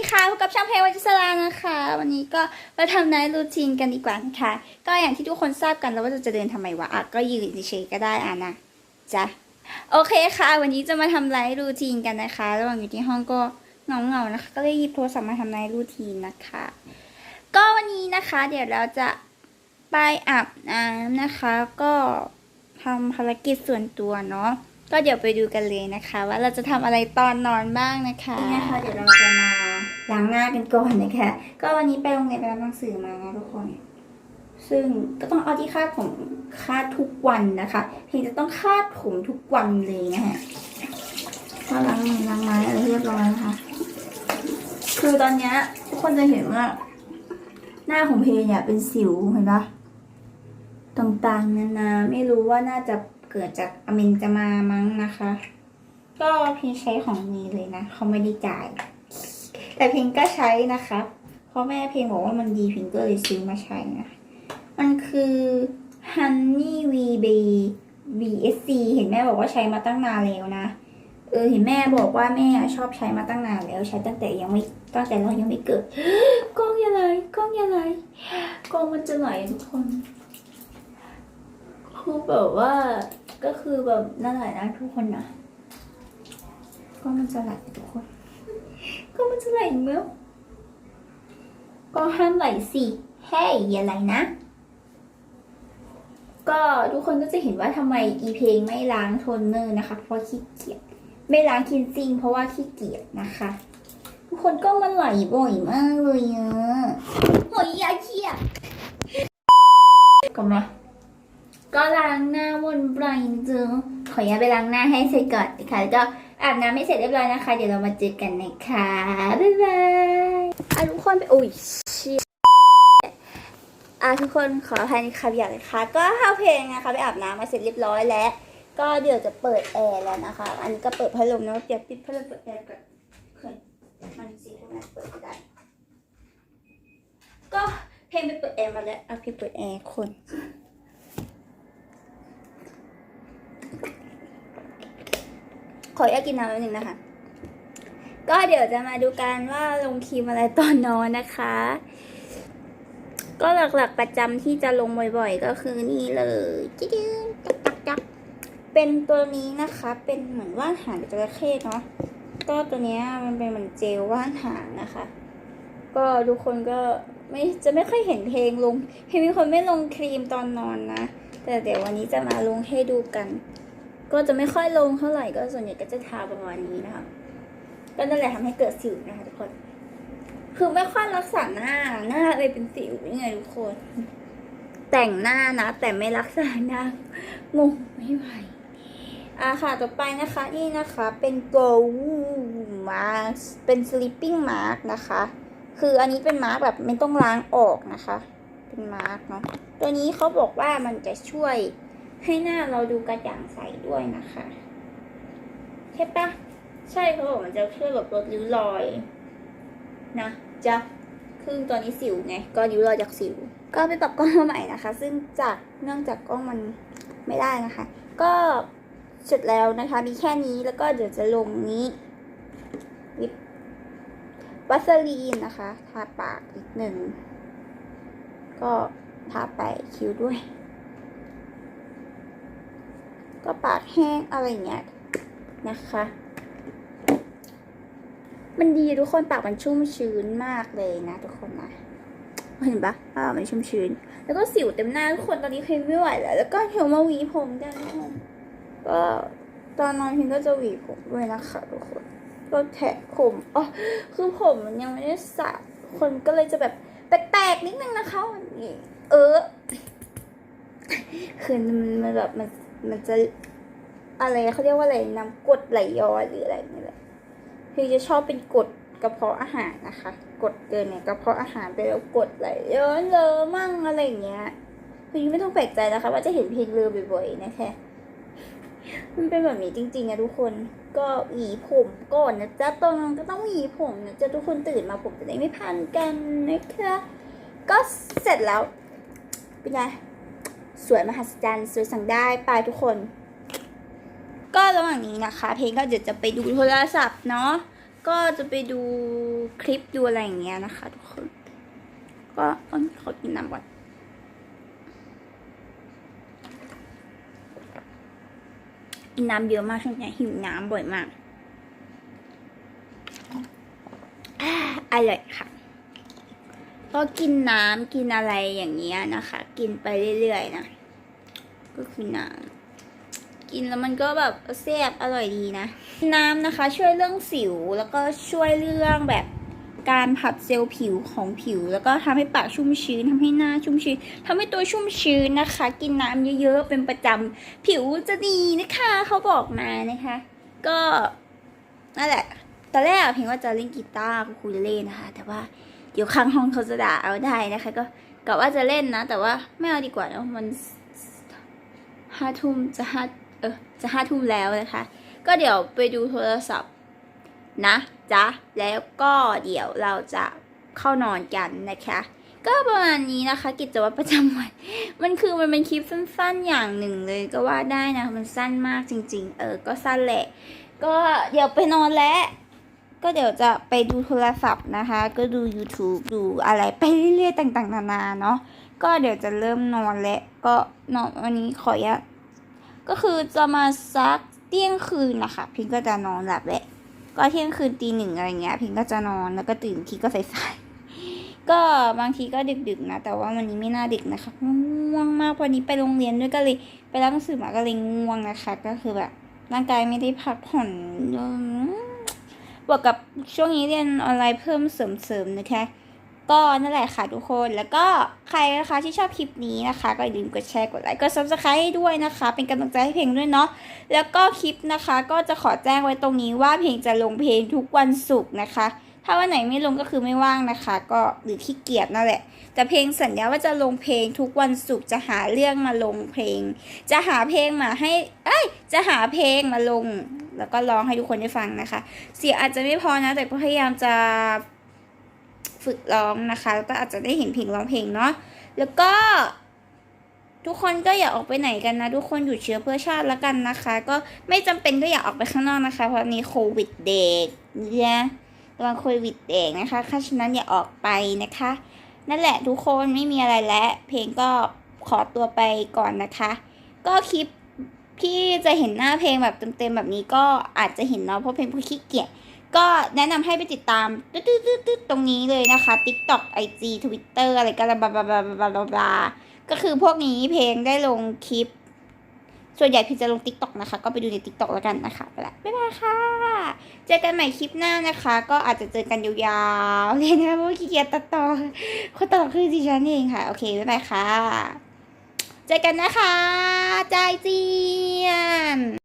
ดีค่ะพบกับช่างเพลงวัชรลานะคะ วันนี้ก็มาทำไนท์รูทีนกันดีกว่านะคะก็อย่างที่ทุกคนทราบกันแล้วว่าจะเดินทำไมวะอะก็ยืนเฉยก็ได้อะนะจ้ะโอเคค่ะ วันนี้จะมาทำไนท์รูทีนกันนะคะ ระหว่างอยู่ที่ห้องก็เหงาๆนะคะ ก็เลยหยิบโทรศัพท์มาทำไนท์รูทีนนะคะ ก็วันนี้นะคะ เดี๋ยวเราจะไปอาบน้ำนะคะ ก็ทำภารกิจส่วนตัวเนาะ ก็เดี๋ยวไปดูกันเลยนะคะ ว่าเราจะทำอะไรตอนนอนบ้างนะคะนี่นะคะเดี๋ยวเราจะมาล้างหน้ากันก่อนนะคะ ก็วันนี้ไปโรงเรียนไปรับหนังสือมานะทุกคน ซึ่งก็ต้องเอาที่คาดผมคาดทุกวันนะคะเพียงจะต้องคาดผมทุกวันเลยนะคะก็ล้างมือล้างไม้อะไรเรียบร้อยนะคะ คือตอนนี้ทุกคนจะเห็นว่า หน้าของเพย์เนี่ยเป็นสิวเห็นปะต่างๆนานาไม่รู้ว่าน่าจะ เกิดจากอเมนจะมามั้งนะคะ ก็เพย์ใช้ของนี้เลยนะเขาไม่ได้จ่าย แต่พลงก็ใช้นะคะเพราะแม่เพลงบอกว่ามันดีพลงก็เลยซื้อมาใช้นะ มันคือ Honey V B BSC เห็นแม่บอกว่าใช้มาตั้งนานแล้วนะ เออเห็นแม่บอกว่าแม่ชอบใช้มาตั้งนานแล้วใช้ตั้งแต่ยังไม่ตั้งแต่เรายังไม่เกิดกล้องอย่าไหลกล้องอย่าไหลกล้องมันจะไหลทุกคนคือแบบว่า ก็คือแบบนั่นแหละนะทุกคนนะกล้องมันจะไหลทุกคนกล้องมันจะไหลเมื่อก็ห้ามไหลสิเฮ้ยอย่าไหลนะ ก็ทุกคนก็จะเห็นว่าทำไมอีเพลงไม่ล้างโทนเนอร์นะคะ เพราะขี้เกียจไม่ล้างคินซิงเพราะว่าขี้เกียจนะคะ ทุกคนก็มันไหลบ่อยมากเลยอะโหยยาเขี้ยก็มา ก็ล้างหน้าวนไบรน์เจอขออนุญาตไปล้างหน้าให้เสร็จก่อนนะคะแล้วก็อาบน้ำไม่เสร็จเรียบร้อยนะคะ เดี๋ยวเรามาเจอกันนะคะบ๊ายบายอะทุกคนไปอุ้ยเชี่ยอะทุกคนขออภัยในคำหยาบนะคะ ก็เข้าเพลงนะคะไปอาบน้ำมาเสร็จเรียบร้อยแล้ว ก็เดี๋ยวจะเปิดแอร์แล้วนะคะ อันนี้ก็เปิดพัดลมนะเดี๋ยวปิดพัดลมเปิดแอร์ก่อนเคยมันสีทำไมเปิดไม่ได้ก็เพลงไปเปิดแอร์มาแล้วเอาเพลงเปิดแอร์คน ขออนุญาตกินน้ำนิดนึงนะคะ ก็เดี๋ยวจะมาดูกันว่าลงครีมอะไรตอนนอนนะคะ ก็หลักๆประจำที่จะลงบ่อยๆ ก็คือนี่เลยจิ๊ดจักจักจักเป็นตัวนี้นะคะ เป็นเหมือนว่านหางจระเข้เนาะก็ตัวเนี้ยมันเป็นเหมือนเจลว่านหางนะคะ ก็ทุกคนก็ไม่จะไม่ค่อยเห็นเพลงลงเพลงมีคนไม่ลงครีมตอนนอนนะ แต่เดี๋ยววันนี้จะมาลงให้ดูกัน ก็จะไม่ค่อยลงเท่าไหร่ก็ส่วนใหญ่ก็จะทาประมาณนี้นะคะก็นั่นแหละทำให้เกิดสิวนะคะทุกคน คือไม่ค่อยรักษาหน้าหน้าเลยเป็นสิวยังไงทุกคน แต่งหน้านะ แต่ไม่รักษาหน้างงไม่ไหวอะค่ะต่อไปนะคะนี่นะคะเป็น go mask เป็น sleeping mask นะคะ คืออันนี้เป็นมาร์กแบบไม่ต้องล้างออกนะคะ เป็นมาร์กเนาะตัวนี้เขาบอกว่ามันจะช่วย ให้หน้าเราดูกระจ่างใสด้วยนะคะ ใช่ปะใช่เขาบอกมันจะช่วยลดลดริ้วรอยนะจะคือตอนนี้สิวไง ก็ริ้วรอยจากสิว ก็ไปปรับกล้องมาใหม่นะคะ ซึ่งจากเนื่องจากกล้องมันไม่ได้นะคะ ก็เสร็จแล้วนะคะ มีแค่นี้แล้วก็เดี๋ยวจะลงนี้ลิปวัสลีนนะคะ ทาปากอีกหนึ่ง ก็ทาไปคิ้วด้วย ก็ปากแห้งอะไรเงี้ยนะคะ มันดีทุกคนปากมันชุ่มชื้นมากเลยนะทุกคนนะเห็นปะปากมันชุ่มชื้น แล้วก็สิวเต็มหน้าทุกคนตอนนี้เพนไม่ไหวแล้ว แล้วก็เดี๋ยวมาหวีผมกันทุกคนก็ตอนนอนเพนก็จะหวีผมด้วยนะคะทุกคนก็แทะผมอ๋อคือผมมันยังไม่ได้สระคนก็เลยจะแบบแปลกๆนิดนึงนะคะวันนี้ เออ คือมันแบบมัน มันจะอะไรเขาเรียกว่าอะไรน้ำกดไหลย้อนหรืออะไรนี่แหละคือจะชอบเป็นกดกระเพาะอาหารนะคะ กดเกินเนี่ยกระเพาะอาหารไปแล้วกดไหลย้อนเลอมั่งอะไรอย่างเงี้ยคือไม่ต้องแปลกใจนะคะ ว่าจะเห็นเพลงเลอบ่อยๆนะคะมันเป็นแบบนี้จริงๆอะทุกคนก็หวีผมก่อนนะจ๊ะตอนนั้นก็ต้องหวีผมนะจ๊ะทุกคนตื่นมาผมจะได้ไม่พันกันนะคะก็เสร็จแล้วเป็นไง สวยมหัศจรรย์สวยสั่งได้ไปทุกคน ก็ระหว่างนี้นะคะ เพลงก็เดี๋ยวจะไปดูโทรศัพท์เนาะก็จะไปดูคลิปดูอะไรอย่างเงี้ยนะคะ ทุกคน ก็อ้นขอกินน้ำก่อนกินน้ำเยอะมากช่วงนี้หิวน้ำบ่อยมากอ่าอร่อยค่ะ ก็กินน้ำกินอะไรอย่างเงี้ยนะคะ กินไปเรื่อยๆนะ ก็คือน้ำกินแล้วมันก็แบบแซ่บอร่อยดีนะ น้ำนะคะ ช่วยเรื่องสิวแล้วก็ช่วยเรื่องแบบการผัดเซลล์ผิวของผิว แล้วก็ทำให้ปากชุ่มชื้นทำให้หน้าชุ่มชื้นทำให้ตัวชุ่มชื้นนะคะ กินน้ำเยอะๆเป็นประจำผิวจะดีนะคะเขาบอกมานะคะ ก็นั่นแหละตอนแรกเพียงว่าจะเล่นกีตาร์คูเลเล่นะคะ แต่ว่า เดี๋ยวข้างห้องเขาจะด่าเอาได้นะคะ ก็กะว่าจะเล่นนะ แต่ว่าไม่เอาดีกว่าเนอะมันห้าทุ่มจะห้าเออจะห้าทุ่มแล้วนะคะ ก็เดี๋ยวไปดูโทรศัพท์นะจ๊ะแล้วก็เดี๋ยวเราจะเข้านอนกันนะคะก็ประมาณนี้นะคะ กิจวัตรประจำวันมันคือมันเป็นคลิปสั้นๆอย่างหนึ่งเลยก็ว่าได้นะ มันสั้นมากจริง ๆ เออ ก็สั้นแหละ ก็เดี๋ยวไปนอนแล้ว ก็เดี๋ยวจะไปดูโทรศัพท์นะคะ ก็ดู YouTube ดูอะไรไปเรื่อยๆต่างๆ นานาเนาะก็เดี๋ยวจะเริ่มนอนแล้วก็นอนวันนี้ขออนุญาตก็คือจะมาซักเที่ยงคืนนะคะ พิงก็จะนอนหลับแหละก็เที่ยงคืนตีหนึ่งอะไรเงี้ย พิงก็จะนอนแล้วก็ตื่นทีก็สายๆก็บางทีก็ดึกๆนะ แต่ว่าวันนี้ไม่น่าดึกนะคะง่วงมากวันนี้ไปโรงเรียนด้วยก็เลยไปรับหนังสือมาก็เลยง่วงนะคะ ก็คือแบบร่างกายไม่ได้พักผ่อนอืมบ วกกับช่วงนี้เรียนออนไลน์เพิ่มเสริมๆนะคะ ก็นั่นแหละค่ะทุกคน แล้วก็ใครนะคะที่ชอบคลิปนี้นะคะ ก็อย่าลืมกดแชร์กดไลค์กด subscribe ให้ด้วยนะคะ เป็นกำลังใจให้เพลงด้วยเนาะ แล้วก็คลิปนะคะ ก็จะขอแจ้งไว้ตรงนี้ว่าเพลงจะลงเพลงทุกวันศุกร์นะคะ ถ้าวันไหนไม่ลงก็คือไม่ว่างนะคะ ก็หรือขี้เกียจนั่นแหละ แต่เพลงสัญญาว่าจะลงเพลงทุกวันศุกร์จะหาเรื่องมาลงเพลง จะหาเพลงมาให้ เอ้ย จะหาเพลงมาลง แล้วก็ร้องให้ทุกคนได้ฟังนะคะ เสียงอาจจะไม่พอนะ แต่ก็พยายามจะฝึกร้องนะคะแล้วก็อาจจะได้เห็นเพลงร้องเพลงเนาะแล้วก็ทุกคนก็อย่าออกไปไหนกันนะ ทุกคนอยู่เชื้อเพื่อชาติแล้วกันนะคะ ก็ไม่จำเป็นก็อย่าออกไปข้างนอกนะคะ เพราะมีโควิดเด็กเนี่ย ระวังโควิดเด็กนะคะถ้าฉะนั้นอย่าออกไปนะคะ นั่นแหละทุกคนไม่มีอะไรแล้ว เพลงก็ขอตัวไปก่อนนะคะ ก็คลิปที่จะเห็นหน้าเพลงแบบเต็มๆแบบนี้ก็อาจจะเห็นเนาะเพราะเพลงผู้ขี้เกียจก็แนะนำให้ไปติดตามตึ๊ดๆๆๆตรงนี้เลยนะคะ TikTok IG Twitter อะไรก็บลาบลาบลาบลาบลาบลาก็คือพวกนี้เพลงได้ลงคลิป ส่วนใหญ่พี่จะลงติ๊กต็อกนะคะ ก็ไปดูในติ๊กต็อกแล้วกันนะคะไปละบ๊ายบายค่ะ เจอกันใหม่คลิปหน้านะคะ ก็อาจจะเจอกันยาวๆเลยนะเพราะว่าขี้เกียจตัดต่อคนตัดต่อคือดิฉันเองค่ะ โอเคบ๊ายบายค่ะ เจอกันนะคะ ใจายจียน